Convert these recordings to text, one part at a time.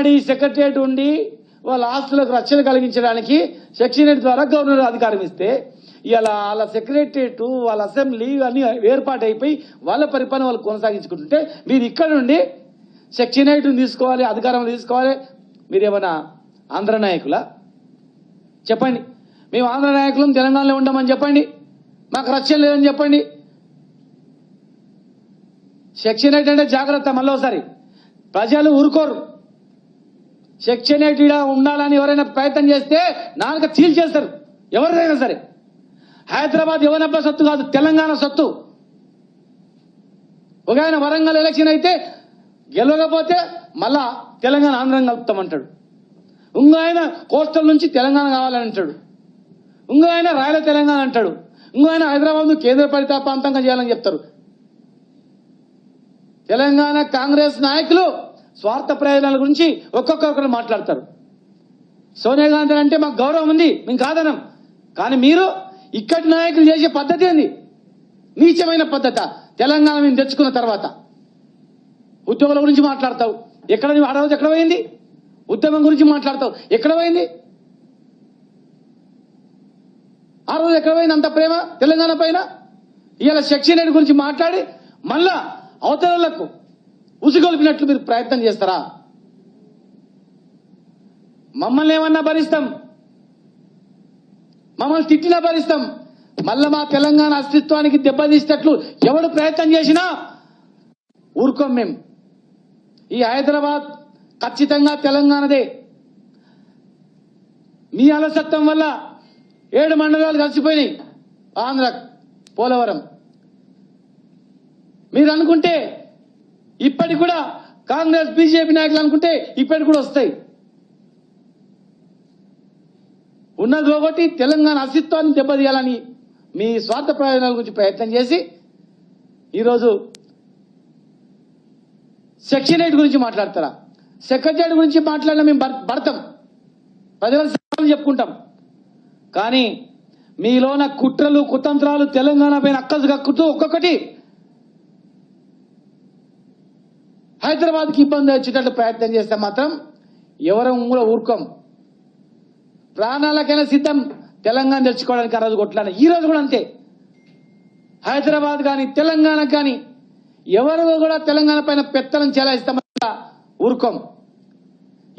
ఉమ్మడి సెక్రటరియట్ ఉండి వాళ్ళ ఆస్తులకు రక్షణ కలిగించడానికి సెక్షన్ ద్వారా గవర్నర్ అధికారం ఇస్తే ఇలా వాళ్ళ సెక్రటరియట్ వాళ్ళ అసెంబ్లీ అన్ని ఏర్పాటు అయిపోయి వాళ్ళ పరిపాలన వాళ్ళు కొనసాగించుకుంటుంటే మీరు ఇక్కడ నుండి సెక్షన్ తీసుకోవాలి అధికారం తీసుకోవాలి. మీరేమన్నా ఆంధ్ర నాయకులా? చెప్పండి. మేము ఆంధ్ర నాయకులం తెలంగాణలో ఉండమని చెప్పండి. మాకు రక్షణ లేదని చెప్పండి. సెక్షన్ ఎయిట్ అంటే జాగ్రత్త మళ్ళీ ఒకసారి. ప్రజలు ఊరుకోరు. సెక్షన్ ఎయిట్ ఉండాలని ఎవరైనా ప్రయత్నం చేస్తే నాలుక చీల్చేస్తారు ఎవరిదైనా సరే. హైదరాబాద్ ఎవరబ్బా సొత్తు కాదు తెలంగాణ సొత్తు. ఒక ఆయన వరంగల్ ఎలక్షన్ అయితే గెలవకపోతే మళ్ళా తెలంగాణ ఆంధ్రం కలుపుతామంటాడు. ఇంకో ఆయన కోస్టల్ నుంచి తెలంగాణ కావాలని అంటాడు. ఇంకో ఆయన రాయల తెలంగాణ అంటాడు. ఇంకో ఆయన హైదరాబాద్ను కేంద్ర పాలిత ప్రాంతంగా చేయాలని చెప్తారు. తెలంగాణ కాంగ్రెస్ నాయకులు స్వార్థ ప్రయోజనాల గురించి ఒక్కొక్కరు మాట్లాడతారు. సోనియా గాంధీ అంటే మాకు గౌరవం ఉంది మేము కాదనం. కానీ మీరు ఇక్కడి నాయకులు చేసే పద్ధతి ఏంది? నీచమైన పద్ధత. తెలంగాణ మేము తెచ్చుకున్న తర్వాత. ఉద్యోగుల గురించి మాట్లాడతావు. ఎక్కడ నువ్వు అడవద్దు ఎక్కడ పోయింది? ఉద్యమం గురించి మాట్లాడతావు. ఎక్కడ పోయింది? ఆ రోజు ఎక్కడ పోయింది? అంత ప్రేమ తెలంగాణ పైన? ఇవాళ సెక్షన్ గురించి మాట్లాడి మళ్ళా అవతలకు ఉసిగొలిపినట్లు మీరు ప్రయత్నం చేస్తారా? మమ్మల్ని ఏమన్నా భరిస్తాం? మమ్మల్ని తిట్టినా భరిస్తాం? మళ్ళా మా తెలంగాణ అస్తిత్వానికి దెబ్బతీసేటట్లు ఎవడు ప్రయత్నం చేసినా ఊరుకోం మేము ఈ హైదరాబాద్ ఖచ్చితంగా తెలంగాణదే. మీ అలసత్వం వల్ల ఏడు మండలాలు కలిసిపోయినాయి. ఆంధ్ర పోలవరం. మీరు అనుకుంటే ఇప్పటికి కూడా కాంగ్రెస్ బీజేపీ నాయకులు అనుకుంటే ఇప్పటికి కూడా వస్తాయి. ఉన్నది ఒకటి తెలంగాణ అస్తిత్వాన్ని దెబ్బతీయాలని మీ స్వార్థ ప్రయోజనాల గురించి ప్రయత్నం చేసి ఈరోజు సెక్షన్ ఎయిట్ గురించి మాట్లాడతారా? సెక్రటరీ గురించి మాట్లాడినా మేము భర్- భర్తం ప్రజల చెప్పుకుంటాం. కానీ మీలోన కుట్రలు కుతంత్రాలు తెలంగాణ పైన అక్కసు కక్కుతూ ఒక్కొక్కటి హైదరాబాద్కి ఇబ్బంది వచ్చేటట్టు ప్రయత్నం చేస్తే మాత్రం ఎవరం కూడా ఊరుకోం. ప్రాణాలకైనా సిద్ధం. తెలంగాణ తెచ్చుకోవడానికి ఆ రోజు కొట్లాడ. ఈ రోజు కూడా అంతే. హైదరాబాద్ కానీ తెలంగాణ కానీ ఎవరు కూడా తెలంగాణ పైన పెత్తనం చెలాయిస్తామని ఊరుకోం.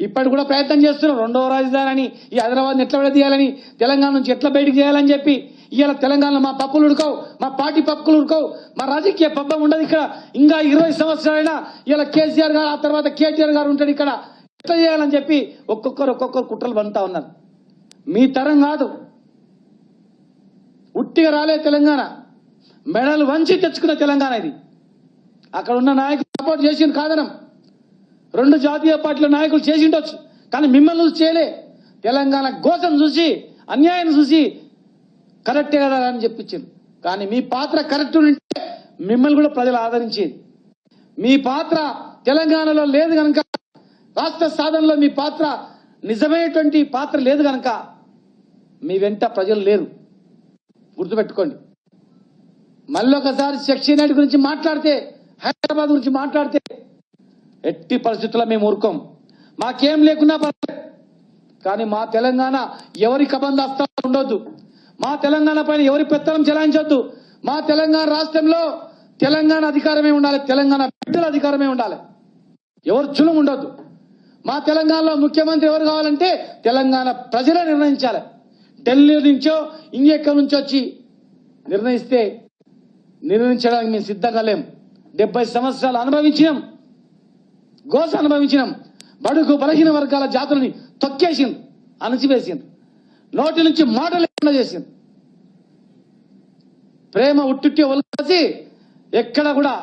ఇప్పటి కూడా ప్రయత్నం చేస్తున్నారు రెండవ రాజధాని అని ఈ హైదరాబాద్ని ఎట్లా విడదీయాలని తెలంగాణ నుంచి ఎట్లా బయటికి చేయాలని చెప్పి ఇవాళ తెలంగాణలో మా పప్పులు ఉడకవు మా పార్టీ పప్పులు ఉడకవు మా రాజకీయ పబ్బం ఉండదు ఇక్కడ. ఇంకా ఇరవై సంవత్సరాలైనా ఇవాళ కేసీఆర్ గారు ఆ తర్వాత కేటీఆర్ గారు ఉంటాడు ఇక్కడ. ఎట్లా చేయాలని చెప్పి ఒక్కొక్కరు ఒక్కొక్కరు కుట్రలు బంతా ఉన్నారు. మీ తరం కాదు. ఉట్టిగా రాలే తెలంగాణ. మెడలు వంచి తెచ్చుకున్న తెలంగాణ ఇది. అక్కడ ఉన్న నాయకులు సపోర్ట్ చేసిన కాదనం. రెండు జాతీయ పార్టీల నాయకులు చేసి ఉండొచ్చు కానీ మిమ్మల్ని చూసి చేయలే. తెలంగాణ గోసం చూసి అన్యాయం చూసి కరెక్టే కదా అని చెప్పించింది కానీ మీ పాత్ర కరెక్ట్ ఉంటే మిమ్మల్ని కూడా ప్రజలు ఆదరించేది. మీ పాత్ర తెలంగాణలో లేదు కనుక రాష్ట్ర సాధనలో మీ పాత్ర నిజమైనటువంటి పాత్ర లేదు కనుక మీ వెంట ప్రజలు లేరు. గుర్తుపెట్టుకోండి. మళ్ళీ ఒకసారి సెక్షన్ ఎయిట్ గురించి మాట్లాడితే హైదరాబాద్ గురించి మాట్లాడితే ఎట్టి పరిస్థితుల్లో మేము ఊరుకోం. మాకేం లేకున్నా పర్లేదు కానీ మా తెలంగాణ ఎవరి కబంధాస్తా ఉండొద్దు. మా తెలంగాణ పైన ఎవరి పెత్తనం చెలాయించొద్దు. మా తెలంగాణ రాష్ట్రంలో తెలంగాణ అధికారమే ఉండాలి. తెలంగాణ బిడ్డల అధికారమే ఉండాలి. ఎవరు చులం ఉండొద్దు. మా తెలంగాణలో ముఖ్యమంత్రి ఎవరు కావాలంటే తెలంగాణ ప్రజలే నిర్ణయించాలి. ఢిల్లీ నుంచో ఇంకెక్కడి నుంచో వచ్చి నిర్ణయిస్తే నిర్ణయించడానికి మేము సిద్ధంగా లేం. డెబ్బై సంవత్సరాలు అనుభవించినాం. గోస అనుభవించినాం. బడుగు బలహీన వర్గాల జాతులని తొక్కేసింది అణచివేసింది నోటి నుంచి మాట లేకుండా చేసింది ప్రేమ ఉట్టుట్టి ఒలిసి ఎక్కడ కూడా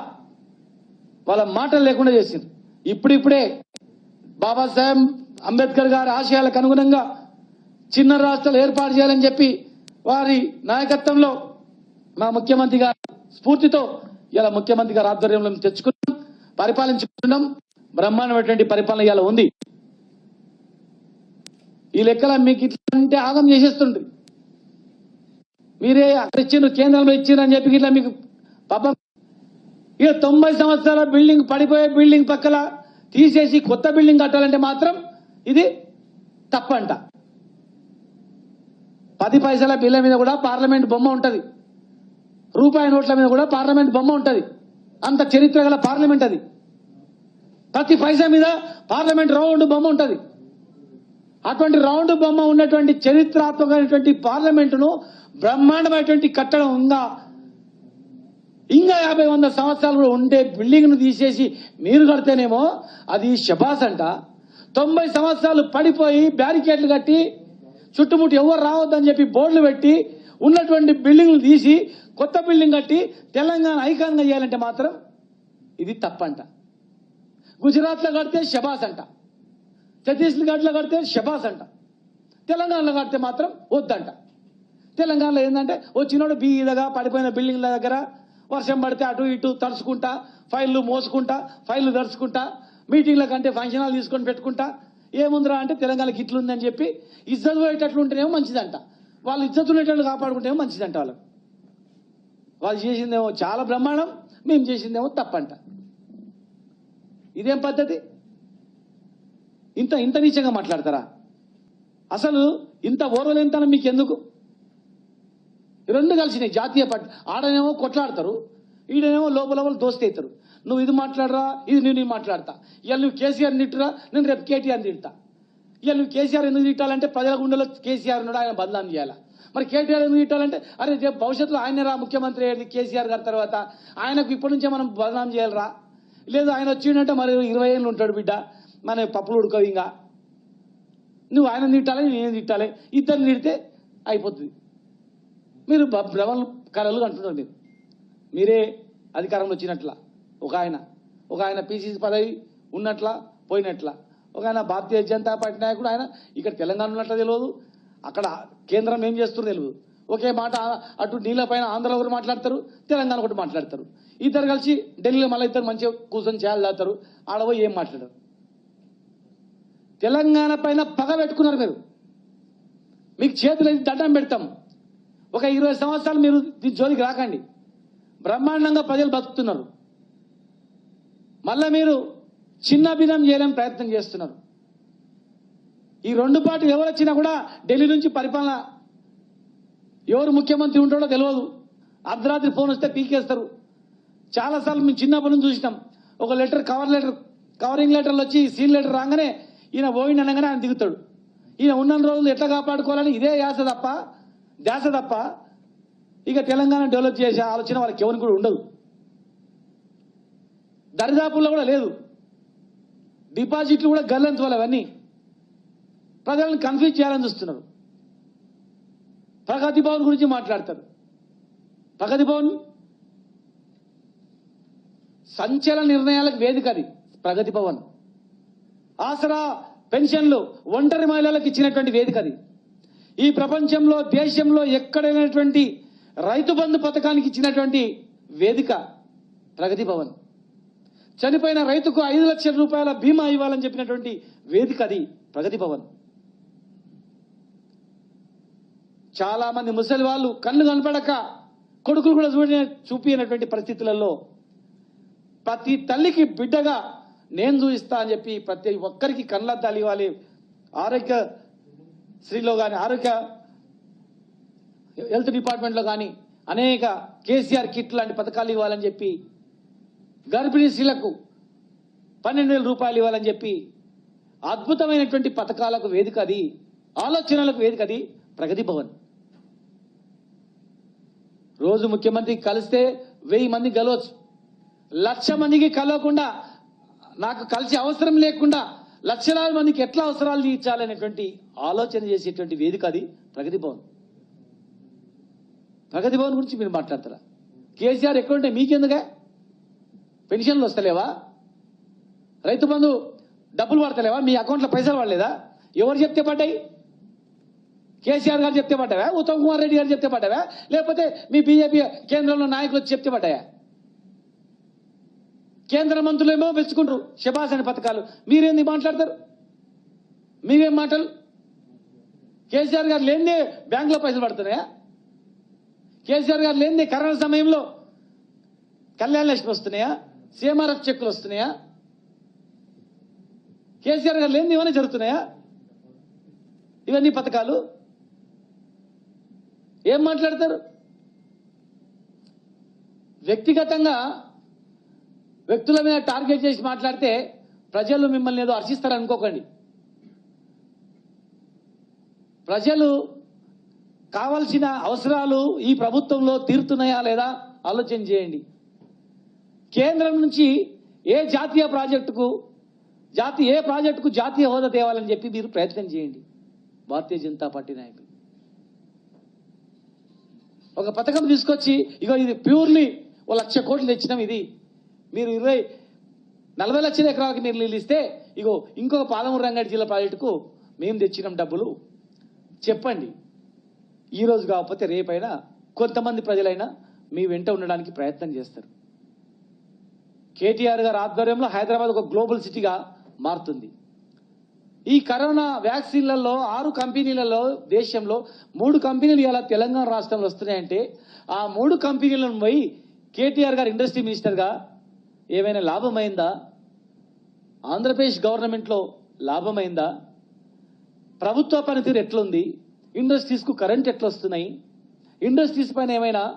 వాళ్ళ మాటలు లేకుండా చేసింది. ఇప్పుడిప్పుడే బాబాసాహెబ్ అంబేద్కర్ గారి ఆశయాలకు అనుగుణంగా చిన్న రాష్ట్రాలు ఏర్పాటు చేయాలని చెప్పి వారి నాయకత్వంలో మా ముఖ్యమంత్రి గారి స్ఫూర్తితో ఇలా ముఖ్యమంత్రి గారి ఆధ్వర్యంలో తెచ్చుకున్నాం పరిపాలించుకున్నాం. బ్రహ్మాండమైనటువంటి పరిపాలన ఇలా ఉంది. ఈ లెక్కల మీకు ఇట్లా ఆగం చేసేస్తుంది మీరే అక్కడ ఇచ్చిండ్రు కేంద్రంలో ఇచ్చిండ్రు అని చెప్పి ఇట్లా మీకు పాపం. ఇక తొంభై సంవత్సరాల బిల్డింగ్ పడిపోయే బిల్డింగ్ పక్కల తీసేసి కొత్త బిల్డింగ్ కట్టాలంటే మాత్రం ఇది తప్పంట. పది పైసల బిల్ల మీద కూడా పార్లమెంట్ బొమ్మ ఉంటుంది. రూపాయి నోట్ల మీద కూడా పార్లమెంట్ బొమ్మ ఉంటుంది. అంత చరిత్ర గల పార్లమెంట్ అది. ప్రతి పైసా మీద పార్లమెంట్ రౌండ్ బొమ్మ ఉంటుంది. అటువంటి రౌండ్ బొమ్మ ఉన్నటువంటి చరిత్రాత్మకమైనటువంటి పార్లమెంటును బ్రహ్మాండమైనటువంటి కట్టడం ఉందా? ఇంకా యాభై వంద సంవత్సరాలు కూడా ఉండే బిల్డింగ్ను తీసేసి మీరు కడితేనేమో అది షబాస్ అంట. తొంభై సంవత్సరాలు పడిపోయి బ్యారికేడ్లు కట్టి చుట్టుముట్టు ఎవరు రావద్దని చెప్పి బోర్డులు పెట్టి ఉన్నటువంటి బిల్డింగ్లు తీసి కొత్త బిల్డింగ్ కట్టి తెలంగాణ ఐకాన్గా చేయాలంటే మాత్రం ఇది తప్పంట. గుజరాత్లో కడితే షబాస్ అంట. ఛత్తీస్గఢ్లో కడితే షబాస్ అంట. తెలంగాణలో కడితే మాత్రం వద్దంట తెలంగాణలో ఏంటంటే వచ్చినోడు బీదగా పడిపోయిన బిల్డింగ్ల దగ్గర వర్షం పడితే అటు ఇటు తడుచుకుంటా ఫైళ్ళు మోసుకుంటా ఫైళ్ళు తడుచుకుంటా మీటింగ్ల కంటే ఫంక్షన్ హాల్ తీసుకొని పెట్టుకుంటా. ఏముందిరా అంటే తెలంగాణకి ఇట్లుందని చెప్పి ఇజ్జత్ పోయేటట్లు ఉంటేనేమో మంచిదంట. వాళ్ళు ఇజ్జత్ ఉండేటట్లు కాపాడుకుంటేమో మంచిదంట వాళ్ళకు. వాళ్ళు చేసిందేమో చాలా బ్రహ్మాండం మేము చేసిందేమో తప్పంట. ఇదేం పద్ధతి? ఇంత ఇంత నీచంగా మాట్లాడతారా? అసలు ఇంత ఓర్వలేంతనం మీకు ఎందుకు ఈ రెండు కలిసినాయి జాతీయ పార్టీ. ఆడనేమో కొట్లాడతారు ఈడనేమో లోపల లోపల దోస్తేస్తారు నువ్వు ఇది మాట్లాడరా ఇది నేను మాట్లాడతా. ఇవాళ నువ్వు కేసీఆర్ తిట్టురా నేను రేపు కేటీఆర్ తిడతా. ఇవాళ నువ్వు కేసీఆర్ ఎందుకు తిట్టాలంటే ప్రజల గుండెలో కేసీఆర్ ఉన్నాడు ఆయన బదనాం చేయాలా? మరి కేటీఆర్ ఎందుకు తిట్టాలంటే అరే రేపు భవిష్యత్తులో ఆయన రా ముఖ్యమంత్రి అయ్యేది కేసీఆర్ గారి తర్వాత. ఆయనకు ఇప్పటి నుంచే మనం బదనాం చేయాలరా? లేదు ఆయన వచ్చిండంటే మరి ఇరవై ఏళ్ళు ఉంటాడు బిడ్డ. మన పప్పులు ఉడకవు ఇంకా. నువ్వు ఆయన తిట్టాలి నేను తిట్టాలి? ఇద్దరిని తిడితే అయిపోతుంది. మీరు భ్రమలు కలలు అంటున్నారు మీరు. మీరే అధికారంలో వచ్చినట్ల. ఒక ఆయన ఒక ఆయన పీసీసీ పదవి ఉన్నట్ల పోయినట్ల. ఒక ఆయన భారతీయ జనతా పార్టీ నాయకుడు ఆయన ఇక్కడ తెలంగాణ ఉన్నట్ల తెలియదు. అక్కడ కేంద్రం ఏం చేస్తుందో తెలియదు. ఒకే మాట అటు నీళ్ళ పైన ఆంధ్రలో ఒకటి మాట్లాడతారు తెలంగాణ ఒకటి మాట్లాడతారు. ఇద్దరు కలిసి ఢిల్లీలో మళ్ళీ ఇద్దరు మంచిగా కూర్చొని చేయాలి తాగుతారు ఆడపోయి ఏం మాట్లాడరు? తెలంగాణ పైన పగ పెట్టుకున్నారు మీరు. మీకు చేతులు దండం పెడతాం. ఒక ఇరవై సంవత్సరాలు మీరు దీని జోలికి రాకండి. బ్రహ్మాండంగా ప్రజలు బతుకుతున్నారు. మళ్ళా మీరు చిన్న భిన్నం చేయలేని ప్రయత్నం చేస్తున్నారు. ఈ రెండు పార్టీలు ఎవరు వచ్చినా కూడా ఢిల్లీ నుంచి పరిపాలన ఎవరు ముఖ్యమంత్రి ఉంటాడో తెలియదు అర్ధరాత్రి ఫోన్ వస్తే పీకేస్తారు. చాలాసార్లు మేము చిన్నప్పటి నుంచి చూసినాం. ఒక లెటర్ కవర్ లెటర్ కవరింగ్ లెటర్లు వచ్చి సీల్ లెటర్ రాగానే ఈయన పోయిండి అనగానే ఆయన దిగుతాడు. ఈయన ఉన్న రోజులు ఎట్లా కాపాడుకోవాలని ఇదే యాస తప్ప ధ్యాస తప్ప ఇక తెలంగాణ డెవలప్ చేసే ఆలోచన వాళ్ళకి ఎవరికి కూడా ఉండదు. దరిదాపుల్లో కూడా లేదు. డిపాజిట్లు కూడా గల్లంచుకోవాలి అవన్నీ. ప్రజలను కన్ఫ్యూజ్ చేయాలని చూస్తున్నారు. ప్రగతి భవన్ గురించి మాట్లాడతారు. ప్రగతి భవన్ సంచలన నిర్ణయాలకు వేదిక అది ప్రగతి భవన్. ఆసరా పెన్షన్లు ఒంటరి మహిళలకు ఇచ్చినటువంటి వేదిక అది. ఈ ప్రపంచంలో దేశంలో ఎక్కడైనటువంటి రైతు బంధు పథకానికి ఇచ్చినటువంటి వేదిక ప్రగతి భవన్. చనిపోయిన రైతుకు ఐదు లక్షల రూపాయల బీమా ఇవ్వాలని చెప్పినటువంటి వేదిక అది ప్రగతి భవన్. చాలా మంది ముసలి వాళ్ళు కళ్ళు కనపడక కొడుకులు కూడా చూడ చూపినటువంటి పరిస్థితులలో ప్రతి తల్లికి బిడ్డగా నేను చూపిస్తా అని చెప్పి ప్రతి ఒక్కరికి కళ్ళద్దాలు ఇవ్వాలి ఆరోగ్య శ్రీలో కానీ ఆరోగ్య హెల్త్ డిపార్ట్మెంట్లో కానీ అనేక కేసీఆర్ కిట్ లాంటి పథకాలు ఇవ్వాలని చెప్పి గర్భిణీ స్త్రీలకు పన్నెండు వేల రూపాయలు ఇవ్వాలని చెప్పి అద్భుతమైనటువంటి పథకాలకు వేదిక అది ఆలోచనలకు వేదిక అది ప్రగతి భవన్. రోజు ముఖ్యమంత్రి కలిస్తే వెయ్యి మంది కలవచ్చు లక్ష మందికి కలవకుండా నాకు కలిసి అవసరం లేకుండా లక్షలాది మందికి ఎట్లా అవసరాలు తీర్చాలనేటువంటి ఆలోచన చేసేటువంటి వేదిక అది ప్రగతి భవన్. ప్రగతి భవన్ గురించి మీరు మాట్లాడతారా? కేసీఆర్ ఎక్కడుంటే మీకెందుగా పెన్షన్లు వస్తలేవా? రైతు బంధు డబ్బులు పడతలేవా? మీ అకౌంట్లో పైసలు పడలేదా? ఎవరు చెప్తే పడ్డాయి? కేసీఆర్ గారు చెప్తే పడ్డావా? ఉత్తమ్ కుమార్ రెడ్డి గారు చెప్తే పడ్డావా? లేకపోతే మీ బీజేపీ కేంద్రంలో నాయకులు వచ్చి చెప్తే పడ్డాయా? కేంద్ర మంత్రులేమో మెచ్చుకుంటారు శబాస్ అనే పథకాలు. మీరేంది మాట్లాడతారు? మీరేం మాటలు? కేసీఆర్ గారు లేనిదే బ్యాంకులో పైసలు పడుతున్నాయా? కేసీఆర్ గారు లేనిదే కరోనా సమయంలో కళ్యాణ లక్ష్మి వస్తున్నాయా? సీఎంఆర్ఎఫ్ చెక్కులు వస్తున్నాయా? కేసీఆర్ గారు లేనిది ఇవన్నీ జరుగుతున్నాయా? ఇవన్నీ పథకాలు? ఏం మాట్లాడతారు? వ్యక్తిగతంగా వ్యక్తుల మీద టార్గెట్ చేసి మాట్లాడితే ప్రజలు మిమ్మల్ని ఏదో హర్షిస్తారు అనుకోకండి. ప్రజలు కావలసిన అవసరాలు ఈ ప్రభుత్వంలో తీరుతున్నాయా లేదా ఆలోచన చేయండి. కేంద్రం నుంచి ఏ జాతీయ ప్రాజెక్టుకు జాతీయ ఏ ప్రాజెక్టుకు జాతీయ హోదా తేవాలని చెప్పి మీరు ప్రయత్నం చేయండి. భారతీయ జనతా పార్టీ నాయకులు. ఒక పథకం తీసుకొచ్చి ఇగో ఇది ప్యూర్లీ ఓ లక్ష కోట్లు తెచ్చినాం ఇది. మీరు ఇరవై నలభై లక్షల ఎకరాలకి మీరు నిలిస్తే ఇగో ఇంకొక పాలమూరు రంగారెడ్డి జిల్లా ప్రాజెక్టుకు మేము తెచ్చినాం డబ్బులు. చెప్పండి. ఈరోజు కాకపోతే రేపైనా కొంతమంది ప్రజలైనా మీ వెంట ఉండడానికి ప్రయత్నం చేస్తారు. కేటీఆర్ గారి ఆధ్వర్యంలో హైదరాబాద్ ఒక గ్లోబల్ సిటీగా మారుతుంది. ఈ కరోనా వ్యాక్సిన్లలో ఆరు కంపెనీలలో దేశంలో మూడు కంపెనీలు ఇలా తెలంగాణ రాష్ట్రంలో వస్తున్నాయంటే ఆ మూడు కంపెనీలను పోయి కేటీఆర్ గారు ఇండస్ట్రీ మినిస్టర్గా ఏమైనా లాభమైందా? ఆంధ్రప్రదేశ్ గవర్నమెంట్లో లాభమైందా? ప్రభుత్వ పనితీరు ఎట్లుంది? ఇండస్ట్రీస్కు కరెంట్ ఎట్లొస్తున్నాయి? ఇండస్ట్రీస్ పైన ఏమైనా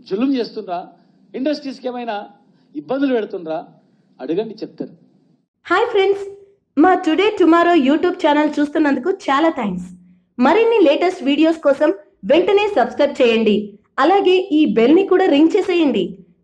జులుం చేస్తుండ్రా? ఇండస్ట్రీస్కి ఏమైనా ఇబ్బందులు పెడుతుండ్రా? అడగండి చెప్తారు. హాయ్ ఫ్రెండ్స్ మా టుడే టుమారో యూట్యూబ్ ఛానల్ చూస్తున్నందుకు చాలా థ్యాంక్స్. మరిన్ని లేటెస్ట్ వీడియోస్ కోసం వెంటనే సబ్స్క్రైబ్ చేయండి. అలాగే ఈ బెల్ని కూడా రింగ్ చేసేయండి.